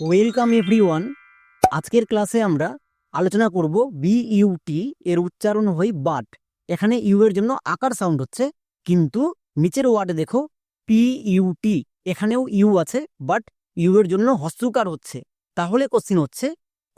Welcome everyone আজকের ক্লাসে আমরা আলোচনা করব বি ইউটি এর উচ্চারণ হই বাট। এখানে ইউ এর জন্য আকার সাউন্ড হচ্ছে, কিন্তু নিচের ওয়ার্ডে দেখো পি ইউটি এখানেও ইউ আছে বাট ইউ এর জন্য হস্তুকার হচ্ছে। তাহলে কোশ্চিন হচ্ছে,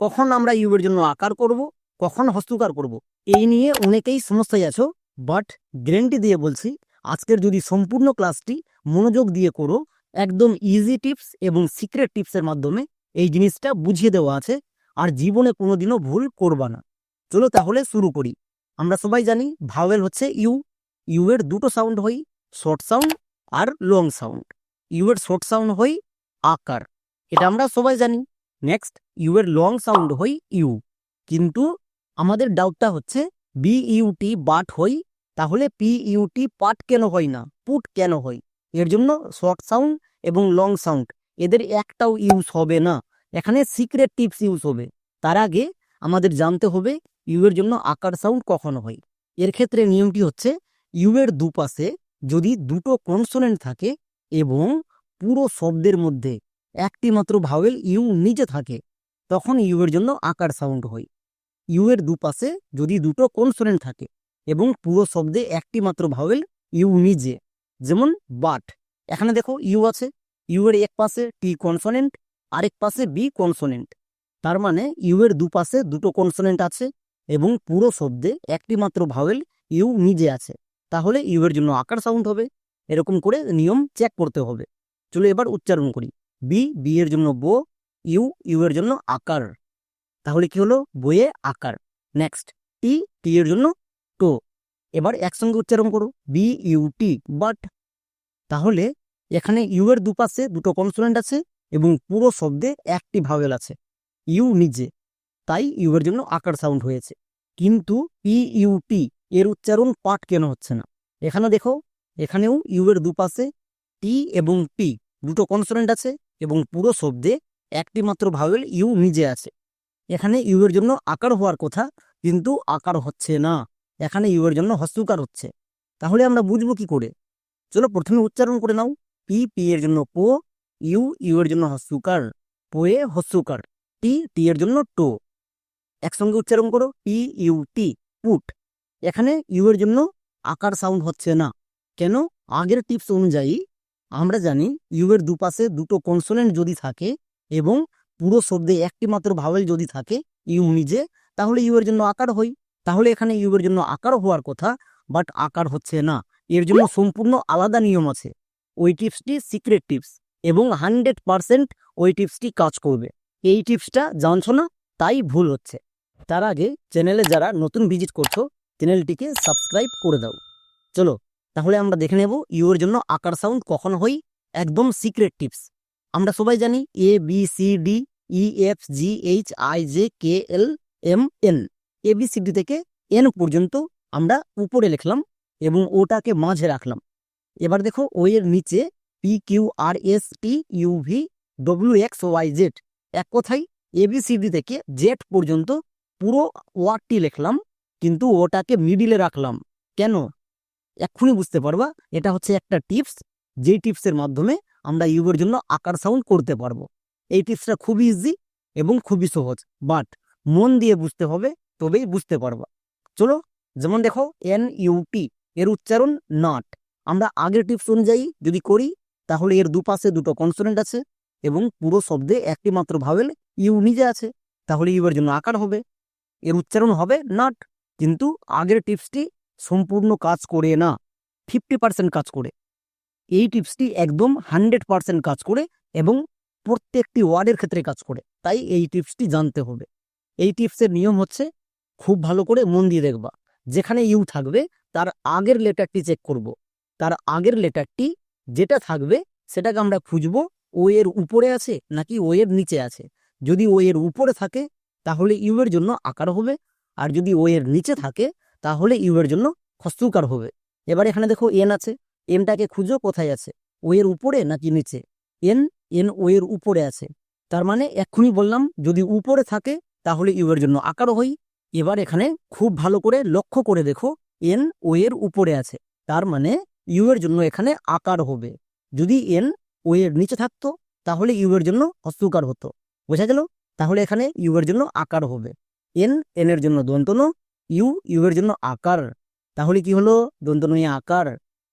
কখন আমরা ইউ এর জন্য আকার করব, কখন হস্তুকার করব? এই নিয়ে অনেকেই সমস্যায় আছো বাট গ্যারেন্টি দিয়ে বলছি, আজকের যদি সম্পূর্ণ ক্লাসটি মনোযোগ দিয়ে করো, একদম ইজি টিপস এবং সিক্রেট টিপসের মাধ্যমে এই জিনিসটা বুঝিয়ে দেওয়া আছে, আর জীবনে কোনোদিনও ভুল করবা না। চলো তাহলে শুরু করি। আমরা সবাই জানি ভাওয়েল হচ্ছে ইউ। ইউ এর দুটো সাউন্ড হই শর্ট সাউন্ড আর লং সাউন্ড ইউ এর শর্ট সাউন্ড হই আকার। এটা আমরা সবাই জানি। নেক্সট ইউ এর লং সাউন্ড হই ইউ। কিন্তু আমাদের ডাউটটা হচ্ছে বি ইউটি বাট হই তাহলে পি ইউটি পাট কেন হয় না? পুট কেন হয়? এর জন্য শর্ট সাউন্ড এবং লং সাউন্ড এদের একটাও ইউজ হবে না। এখানে সিক্রেট টিপস ইউজ হবে। তার আগে আমাদের জানতে হবে ইউ এর জন্য আকার সাউন্ড কখন হয়। এর ক্ষেত্রে নিয়মটি হচ্ছে ইউ এর দুপাশে যদি দুটো কনসোনেন্ট থাকে এবং পুরো শব্দের মধ্যে একটি মাত্র ভাওয়েল ইউ নিজে থাকে, তখন ইউ এর জন্য আকার সাউন্ড হয়। ইউ এর দুপাশে যদি দুটো কনসোনেন্ট থাকে এবং পুরো শব্দে একটি মাত্র ভাওয়েল ইউ নিজে, যেমন বাট। এখানে দেখো ইউ আছে। ইউ এর এক পাশে টি কনসোনেন্ট আরেক পাশে বি কনসোনেন্ট। তার মানে ইউ এর দুপাশে দুটো কনসোনেন্ট আছে এবং পুরো শব্দে একটি মাত্র ভাওয়েল ইউ নিজে আছে। তাহলে ইউ এর জন্য আকার সাউন্ড হবে। এরকম করে নিয়ম চেক করতে হবে। চলো এবার উচ্চারণ করি। বি বি এর জন্য বো, ইউ ইউ এর জন্য আকার। তাহলে কি হলো? বইয়ে আকার। নেক্সট, টি টি এর জন্য টো। এবার একসঙ্গে উচ্চারণ করো। B, U, T, but. তাহলে এখানে ইউ এর দুপাশে দুটো কনসোনেন্ট আছে। এবং পুরো শব্দে একটি ভাওয়েল আছে। ইউ নিজে। তাই ইউ এর জন্য আকার সাউন্ড হয়েছে। কিন্তু পি ইউ টি এর উচ্চারণ পাট কেন হচ্ছে না? এখানে দেখো, এখানেও ইউ এর দুপাশে টি এবং পি দুটো কনসোনেন্ট আছে এবং পুরো শব্দে একটি মাত্র ভাওয়েল ইউ নিজে আছে। এখানে ইউ এর জন্য আকার হওয়ার কথা, কিন্তু আকার হচ্ছে না। এখানে ইউ এর জন্য হস্তুকার হচ্ছে। তাহলে আমরা বুঝব কি করে? চলো প্রথমে উচ্চারণ করে নাও। পি পি এর জন্য পো ইউ ইউ এর জন্য হস্যুকার পোয়ে হস্যুকার টি টি এর জন্য টো। একসঙ্গে উচ্চারণ করো পি ইউ, টি, পুট। এখানে ইউ এর জন্য আকার সাউন্ড হচ্ছে না। কেন? আগের টিপস অনুযায়ী আমরা জানি ইউ এর দুপাশে দুটো কনসোনেন্ট যদি থাকে এবং পুরো শব্দে একটি মাত্র ভাওয়েল যদি থাকে ইউ নিজে, তাহলে ইউ এর জন্য আকার হই তাহলে এখানে ইউ এর জন্য আকার হওয়ার কথা, বাট আকার হচ্ছে না। এর জন্য সম্পূর্ণ আলাদা নিয়ম আছে। ওই টিপসটি সিক্রেট টিপস। এবং হান্ড্রেড পারসেন্ট ওই টিপসটি কাজ করবে। এই টিপসটা জানছো না, তাই ভুল হচ্ছে। তার আগে চ্যানেলে যারা নতুন ভিজিট করছ, চ্যানেলটিকে সাবস্ক্রাইব করে দাও। চলো, তাহলে আমরা দেখে নেব ইউ এর জন্য আকার সাউন্ড কখন হই একদম সিক্রেট টিপস। আমরা সবাই জানি A B C D E F G H I J K L M N A B C D থেকে এন পর্যন্ত আমরা উপরে লিখলাম এবং ওটাকে মাঝে রাখলাম। এবার দেখো ও এর নিচে P Q R S T U W X Y Z এক কথায় এবিসিডি থেকে জেড পর্যন্ত পুরো ওয়ার্ডটি লিখলাম, কিন্তু ওটাকে মিডিলে রাখলাম। কেন? এক্ষুনি বুঝতে পারবা, এটা হচ্ছে একটা টিপস যেই টিপসের মাধ্যমে আমরা ইউবের জন্য আকার সাউন্ড করতে পারব। এই টিপসটা খুবই ইজি এবং খুবই সহজ বাট মন দিয়ে বুঝতে হবে, তবেই বুঝতে পারবা। চলো, যেমন দেখো এন ইউটি এর উচ্চারণ নাট আমরা আগের টিপস অনুযায়ী যদি করি তাহলে এর দুপাশে দুটো কনসোনেন্ট আছে এবং পুরো শব্দে একটি মাত্র ভাওয়েল ইউ নিজে আছে। তাহলে ইউ এর জন্য আকার হবে। এর উচ্চারণ হবে নাট কিন্তু আগের টিপসটি সম্পূর্ণ কাজ করে না। ফিফটি পার্সেন্ট কাজ করে। এই টিপসটি একদম হান্ড্রেড পার্সেন্ট কাজ করে এবং প্রত্যেকটি ওয়ার্ডের ক্ষেত্রে কাজ করে। তাই এই টিপসটি জানতে হবে। এই টিপসের নিয়ম হচ্ছে খুব ভালো করে মন দিয়ে দেখবা। যেখানে ইউ থাকবে, তার আগের লেটারটি চেক করব। তার আগের লেটারটি যেটা থাকবে সেটাকে আমরা খুঁজবো ও এর উপরে আছে নাকি ও এর নিচে আছে। যদি ও এর উপরে থাকে, তাহলে ইউ এর জন্য আকার হবে। আর যদি ও এর নিচে থাকে, তাহলে ইউ এর জন্য খস্তুকার হবে। এবার এখানে দেখো এন আছে। এনটাকে খুঁজো, কোথায় আছে? ও এর উপরে নাকি নিচে? এন এন ও এর উপরে আছে। তার মানে এক্ষুনি বললাম, যদি উপরে থাকে, তাহলে ইউ এর জন্য আকার হই। এবার এখানে খুব ভালো করে লক্ষ্য করে দেখো, এন ও এর উপরে আছে। তার মানে ইউ এর জন্য এখানে আকার হবে। যদি এন ও এর নিচে থাকতো, তাহলে ইউ এর জন্য হস্তুকার হতো। বোঝা গেল? তাহলে এখানে ইউ এর জন্য আকার হবে। এন এন এর জন্য দন্তন ইউ ইউ এর জন্য আকার। তাহলে কি হলো? দন্তনই আকার।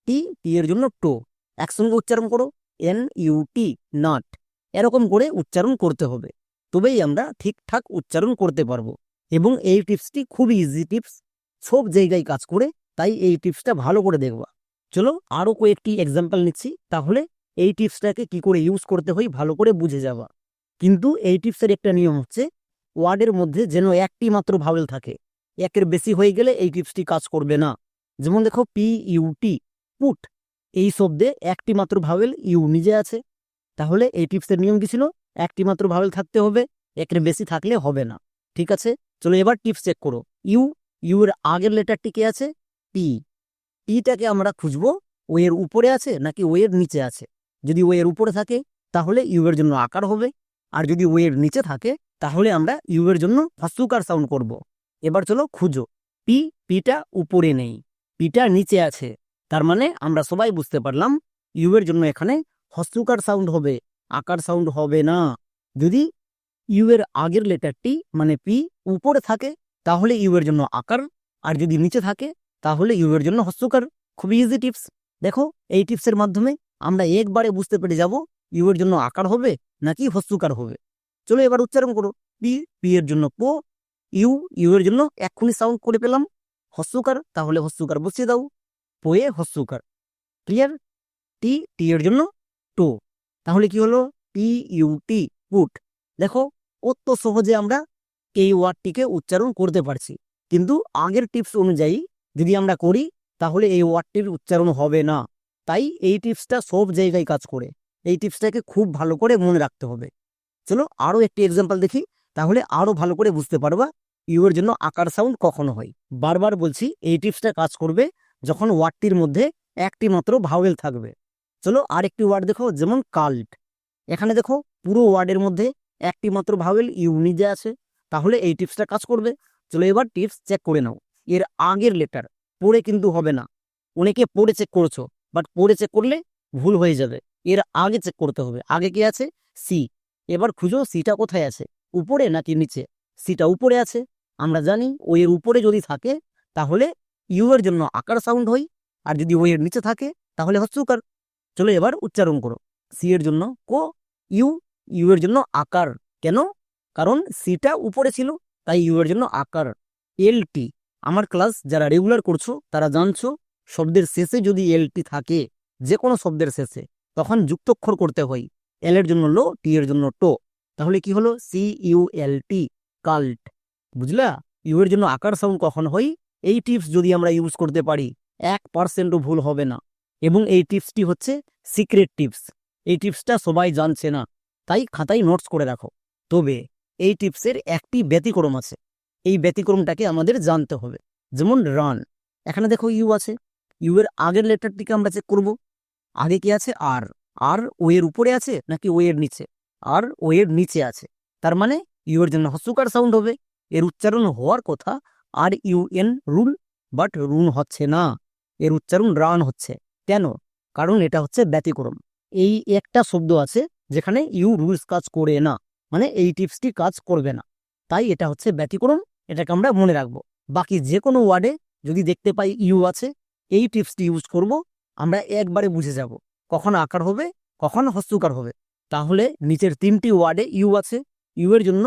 টি টি এর জন্য টো একসঙ্গে উচ্চারণ করো। এন ইউ টি নট এরকম করে উচ্চারণ করতে হবে। তবেই আমরা ঠিকঠাক উচ্চারণ করতে পারব। এবং এই টিপসটি খুবই ইজি টিপস সব জায়গায় কাজ করে, তাই এই টিপসটা ভালো করে দেখবা। চলো আরও কয়েকটি এক্সাম্পল নিচ্ছি, তাহলে এই টিপসটাকে কি করে ইউজ করতে হয় ভালো করে বুঝে যাওয়া। কিন্তু এই টিপসের একটা নিয়ম হচ্ছে, ওয়ার্ডের মধ্যে যেন একটি মাত্র ভাওয়েল থাকে, একের বেশি হয়ে গেলে এই টিপসটি কাজ করবে না। যেমন দেখো পি ইউটি পুট এই শব্দে একটি মাত্র ভাওয়েল ইউ নিজে আছে। তাহলে এই টিপসের নিয়ম কি ছিল? একটি মাত্র ভাওয়েল থাকতে হবে, একের বেশি থাকলে হবে না। ঠিক আছে? চলো এবার টিপস চেক করো। ইউ ইউ এর আগের লেটারটি কে আছে? টি টিটাকে আমরা খুঁজবো, ও এর উপরে আছে নাকি ওয়ের নিচে আছে? যদি ও এর উপরে থাকে, তাহলে ইউ এর জন্য আকার হবে। আর যদি ওয়ের নিচে থাকে, তাহলে আমরা ইউ এর জন্য হস্যকার সাউন্ড করব। এবার চলো খুঁজো। পি পিটা উপরে নেই। পিটা নিচে আছে। তার মানে আমরা সবাই বুঝতে পারলাম, ইউ এর জন্য এখানে হস্যকার সাউন্ড হবে। আকার সাউন্ড হবে না। যদি ইউ এর আগের লেটারটি মানে পি উপরে থাকে, তাহলে ইউ এর জন্য আকার। আর যদি নিচে থাকে তাহলে ইউ এর জন্য হস্যকার খুবই ইজি টিপস দেখো, এই টিপসের মাধ্যমে আমরা একবারে বুঝতে পেরে যাব ইউ এর জন্য আকার হবে নাকি হস্যকার হবে। চলো এবার উচ্চারণ করো। পি পি এর জন্য পো, ইউ ইউ এর জন্য এক্ষুনি সাউন্ড করে পেলাম। হস্যকার তাহলে হস্যকার বসিয়ে দাও। পোয়ে হস্যকার ক্লিয়ার? টি টি এর জন্য টো। তাহলে কি হলো? পি, ইউ, টি পুট দেখো কত সহজে আমরা এই ওয়ার্ডটিকে উচ্চারণ করতে পারছি। কিন্তু আগের টিপস অনুযায়ী যদি আমরা করি, তাহলে এই ওয়ার্ডটির উচ্চারণ হবে না। তাই এই টিপসটা সব জায়গায় কাজ করে। এই টিপসটাকে খুব ভালো করে মনে রাখতে হবে। চলো আরও একটি এক্সাম্পল দেখি, তাহলে আরও ভালো করে বুঝতে পারবা ইউ এর জন্য আকার সাউন্ড কখনো হয়। বারবার বলছি, এই টিপসটা কাজ করবে যখন ওয়ার্ডটির মধ্যে একটি মাত্র ভাওয়েল থাকবে। চলো আর একটি ওয়ার্ড দেখো, যেমন কাল্ট এখানে দেখো, পুরো ওয়ার্ডের মধ্যে একটি মাত্র ভাওয়েল ইউ নিজে আছে। তাহলে এই টিপসটা কাজ করবে। চলো এবার টিপস চেক করে নাও। এর আগের লেটার পড়ে কিন্তু হবে না। অনেকে পড়ে চেক করছ বাট পড়ে চেক করলে ভুল হয়ে যাবে। এর আগে চেক করতে হবে। আগে কি আছে? সি এবার খুঁজো সিটা কোথায় আছে? উপরে নাকি নিচে? সিটা উপরে আছে। আমরা জানি ও এর উপরে যদি থাকে, তাহলে ইউ এর জন্য আকার সাউন্ড হয়, আর যদি ও এর নিচে থাকে, তাহলে হস্যকার চলো এবার উচ্চারণ করো। সি এর জন্য কো ইউ ইউ এর জন্য আকার। কেন? কারণ সিটা উপরে ছিল, তাই ইউ এর জন্য আকার। এল টি আমার ক্লাস যারা রেগুলার করছ, তারা জানছো শব্দের শেষে যদি এল টি থাকে যে কোনো শব্দের শেষে, তখন যুক্তক্ষর করতে হয়। এল এর জন্য লো টি এর জন্য টো। তাহলে কি হলো? C U L T cult বুঝলা? ইউ এর জন্য আকার সাউন্ড কখন হয়? এই টিপস যদি আমরা ইউজ করতে পারি, এক পার্সেন্টও ভুল হবে না। এবং এই টিপসটি হচ্ছে সিক্রেট টিপস এই টিপসটা সবাই জানছে না। তাই খাতায় নোটস করে রাখো। তবে এই টিপসের একটি ব্যতিক্রম আছে। এই ব্যতিক্রমটাকে আমাদের জানতে হবে। যেমন রান এখানে দেখো ইউ আছে। ইউ এর আগের লেটারটিকে আমরা চেক করব। আগে কি আছে? আর আর ও এর উপরে আছে নাকি ও এর নিচে? আর ও এর নিচে আছে। তার মানে ইউ এর জন্য হস্যকার সাউন্ড হবে। এর উচ্চারণ হওয়ার কথা R U N rule but run হচ্ছে না। এর উচ্চারণ রান হচ্ছে। কেন? কারণ এটা হচ্ছে ব্যতিক্রম। এই একটা শব্দ আছে যেখানে ইউ রুলস কাজ করে না। মানে এই টিপসটি কাজ করবে না। তাই এটা হচ্ছে ব্যতিক্রম। এটাকে আমরা মনে রাখব। বাকি যে কোনো ওয়ার্ডে যদি দেখতে পাই ইউ আছে, এই টিপসটি ইউজ করব, আমরা একবারে বুঝে যাব। কখন আকার হবে, কখন হস্যকার হবে। তাহলে নিচের তিনটি ওয়ার্ডে ইউ আছে। ইউ এর জন্য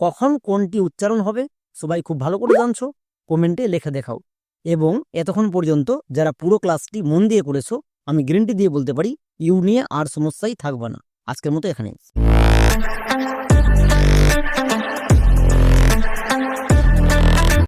কখন কোনটি উচ্চারণ হবে, সবাই খুব ভালো করে জানছো কমেন্টে লেখে দেখাও। এবং এতক্ষণ পর্যন্ত যারা পুরো ক্লাসটি মন দিয়ে করেছ, আমি গ্যারেন্টি দিয়ে বলতে পারি ইউ নিয়ে আর সমস্যাই থাকবে না। আজকের মতো এখানে